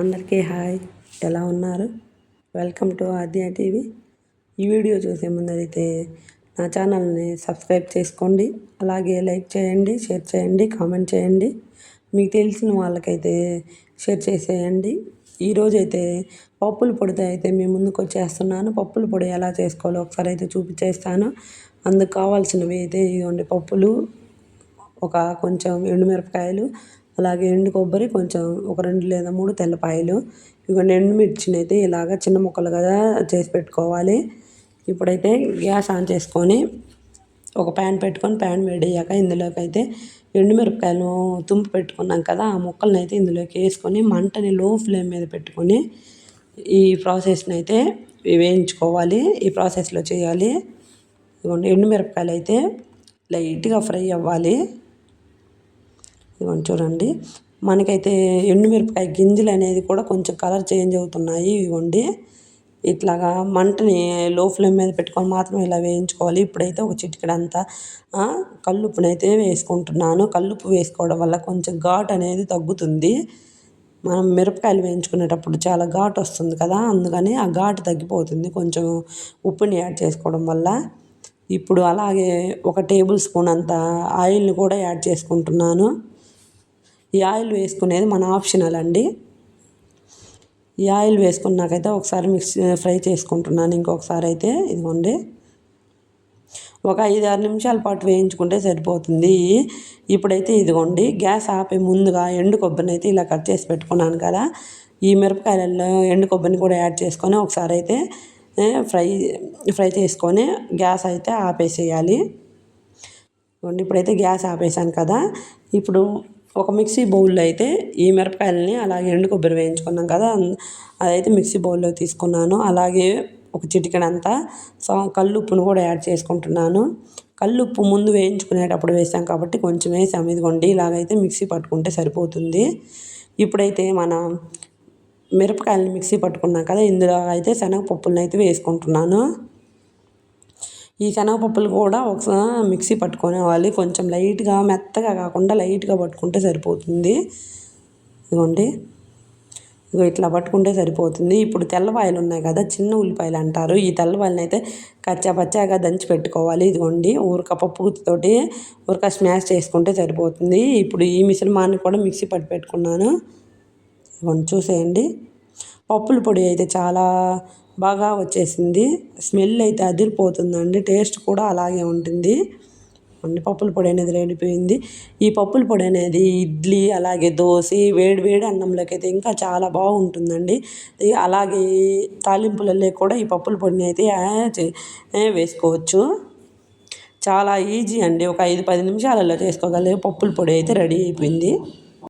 అందరికీ హాయ్. ఎలా ఉన్నారు? Welcome to Aadya TV. ఈ వీడియో చూసే ముందైతే నా ఛానల్ని సబ్స్క్రైబ్ చేసుకోండి. అలాగే లైక్ చేయండి షేర్ చేయండి కామెంట్ చేయండి. మీకు తెలిసిన వాళ్ళకైతే షేర్ చేసేయండి. ఈరోజైతే పప్పుల పొడితో అయితే మీ ముందుకు వచ్చేస్తున్నాను. పప్పుల పొడి ఎలా చేసుకోవాలో ఒకసారి అయితే చూపించేస్తాను అందుకు కావాల్సినవి అయితే ఇవ్వండి పప్పులు ఒక కొంచెం ఎండుమిరపకాయలు అలాగే ఎండు కొబ్బరి కొంచెం ఒక రెండు లేదా మూడు తెల్లపాయలు ఇవన్నీ ఎండుమిర్చిని అయితే ఇలాగ చిన్న ముక్కలుగా చేసి పెట్టుకోవాలి. ఇప్పుడైతే గ్యాస్ ఆన్ చేసుకొని ఒక ప్యాన్ పెట్టుకొని ప్యాన్ వేడయ్యాక ఇందులోకి అయితే ఎండుమిరపకాయలు తుంపు పెట్టుకున్నాం కదా ఆ ముక్కలను అయితే ఇందులోకి వేసుకొని మంటని లో ఫ్లేమ్ మీద పెట్టుకొని ఈ ప్రాసెస్ని అయితే వేయించుకోవాలి. ఈ ప్రాసెస్లో చేయాలి. ఎండుమిరపకాయలు అయితే లైట్గా ఫ్రై అవ్వాలి. ఇదిగో చూడండి. మనకైతే ఎండుమిరపకాయ గింజలు అనేది కూడా కొంచెం కలర్ చేంజ్ అవుతున్నాయి. ఇవ్వండి ఇట్లాగా మంటని లో ఫ్లేమ్ మీద పెట్టుకొని మాత్రం ఇలా వేయించుకోవాలి. ఇప్పుడైతే ఒక చిటికెడంతా కల్లుప్పునైతే వేసుకుంటున్నాను. కల్లుప్పు వేసుకోవడం వల్ల కొంచెం ఘాట్ అనేది తగ్గుతుంది. మనం మిరపకాయలు వేయించుకునేటప్పుడు చాలా ఘాటు వస్తుంది కదా. అందుకని ఆ ఘాటు తగ్గిపోతుంది. కొంచెం ఉప్పుని యాడ్ చేసుకోవడం వల్ల. ఇప్పుడు అలాగే ఒక టేబుల్ స్పూన్ అంత ఆయిల్ని కూడా యాడ్ చేసుకుంటున్నాను. ఈ ఆయిల్ వేసుకునేది మన ఆప్షనల్ అండి. ఈ ఆయిల్ వేసుకున్నాకైతే ఒకసారి మిక్స్ ఫ్రై చేసుకుంటున్నాను. ఇంకొకసారి అయితే ఇదిగోండి. ఒక ఐదు ఆరు నిమిషాల పాటు వేయించుకుంటే సరిపోతుంది. ఇప్పుడైతే ఇదిగోండి గ్యాస్ ఆపే ముందుగా ఎండు కొబ్బరిని అయితే ఇలా కట్ చేసి పెట్టుకున్నాను కదా. ఈ మిరపకాయలలో ఎండు కొబ్బరిని కూడా యాడ్ చేసుకొని ఒకసారి అయితే ఫ్రై ఫ్రై చేసుకొని గ్యాస్ అయితే ఆపేసేయాలి. ఇప్పుడైతే గ్యాస్ ఆపేసాను కదా. ఇప్పుడు ఒక మిక్సీ బౌల్లో అయితే ఈ మిరపకాయలని అలాగే ఎండు కొబ్బరి వేయించుకున్నాం కదా అదైతే మిక్సీ బౌల్లో తీసుకున్నాను. అలాగే ఒక చిటికెడంతా సా కల్లుప్పును కూడా యాడ్ చేసుకుంటున్నాను. కల్లుప్పు ముందు వేయించుకునేటప్పుడు వేసాం కాబట్టి కొంచెం వేసాము. ఇదిగోండి ఇలాగైతే మిక్సీ పట్టుకుంటే సరిపోతుంది. ఇప్పుడైతే మన మిరపకాయలని మిక్సీ పట్టుకున్నాం కదా ఇందులో అయితే శనగపప్పులను అయితే వేసుకుంటున్నాను. ఈ శనగపప్పులు కూడా ఒకసారి మిక్సీ పట్టుకోవాలి కొంచెం లైట్గా మెత్తగా కాకుండా లైట్గా పట్టుకుంటే సరిపోతుంది. ఇదిగోండి. ఇగో ఇట్లా పట్టుకుంటే సరిపోతుంది. ఇప్పుడు తెల్లవాయలు ఉన్నాయి కదా చిన్న ఉల్లిపాయలు అంటారు. ఈ తెల్లవాయలను అయితే కచ్చా పచ్చాగా దంచి పెట్టుకోవాలి. ఇదిగోండి. ఊరక పప్పుతోటి ఊరక స్మాష్ చేసుకుంటే సరిపోతుంది. ఇప్పుడు ఈ మిశ్రమాన్ని కూడా మిక్సీ పట్టి పెట్టుకున్నాను. ఇవ్వండి చూసేయండి. పప్పుల పొడి అయితే చాలా బాగా వచ్చేసింది. స్మెల్ అయితే అదిరిపోతుందండి. టేస్ట్ కూడా అలాగే ఉంటుంది. అండి పప్పుల పొడి అనేది రెడిపోయింది ఈ పప్పుల పొడి అనేది ఇడ్లీ అలాగే దోశ వేడి వేడి అన్నంలోకి అయితే ఇంకా చాలా బాగుంటుందండి. అలాగే తాలింపులలో కూడా ఈ పప్పుల పొడిని అయితే వేసుకోవచ్చు. చాలా ఈజీ అండి. ఒక ఐదు పది నిమిషాలలో చేసుకోగలిగే పప్పుల పొడి అయితే రెడీ అయిపోయింది.